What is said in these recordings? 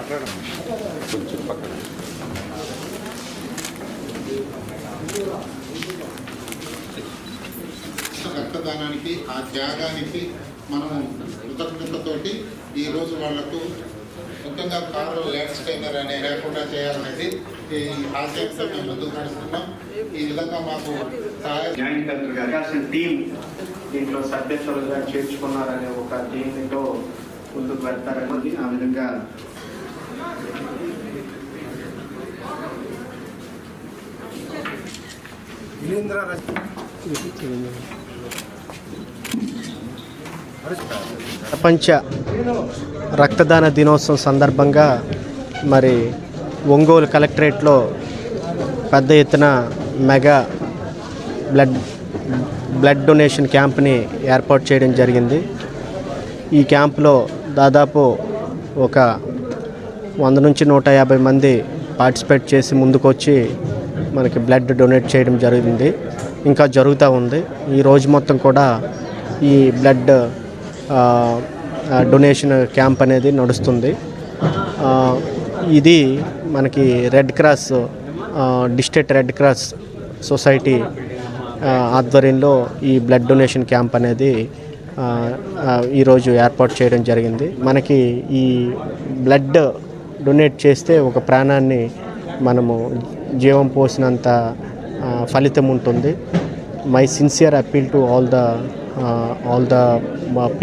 కొంచెం పక్కన రక్తదానానికి ఆ త్యాగానికి మనం కృతజ్ఞతతోటి ఈరోజు వాళ్ళకు ముఖ్యంగా కారు ల్యాండ్ స్టైనర్ అనే లేకుండా చేయాలనేది ఈ ఆశయంతో మేము ముందుకు నడుస్తున్నాం. ఈ విధంగా మాకు సహాయ జాయింట్ కలెక్టర్ గారు అసలు టీం దీంట్లో సభ్యత్వాలుగా చేర్చుకున్నారనే ఒక దీనితో ముందుకు వెళ్తారని ఆ విధంగా ప్రపంచ రక్తదాన దినోత్సవం సందర్భంగా మరి ఒంగోలు కలెక్టరేట్లో పెద్ద ఎత్తున మెగా బ్లడ్ బ్లడ్ డొనేషన్ క్యాంప్ని ఏర్పాటు చేయడం జరిగింది. ఈ క్యాంపులో దాదాపు ఒక వంద నుంచి నూట యాభై మంది పార్టిసిపేట్ చేసి ముందుకొచ్చి మనకి బ్లడ్ డొనేట్ చేయడం జరిగింది. ఇంకా జరుగుతూ ఉంది. ఈ రోజు మొత్తం కూడా ఈ బ్లడ్ డొనేషన్ క్యాంప్ అనేది నడుస్తుంది. ఇది మనకి Red Cross district Red Cross society ఆధ్వర్యంలో ఈ బ్లడ్ డొనేషన్ క్యాంప్ అనేది ఈరోజు ఏర్పాటు చేయడం జరిగింది. మనకి ఈ బ్లడ్ డొనేట్ చేస్తే ఒక ప్రాణాన్ని మనము జీవం పోసినంత ఫలితం ఉంటుంది. My sincere appeal to all the all the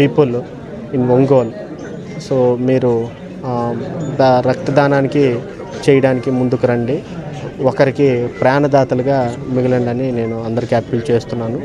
people in Ongole. So మీరు రక్తదానానికి చేయడానికి ముందుకు రండి. ఒకరికి ప్రాణదాతలుగా మిగిలండి అని నేను అందరికీ అప్పీల్ చేస్తున్నాను.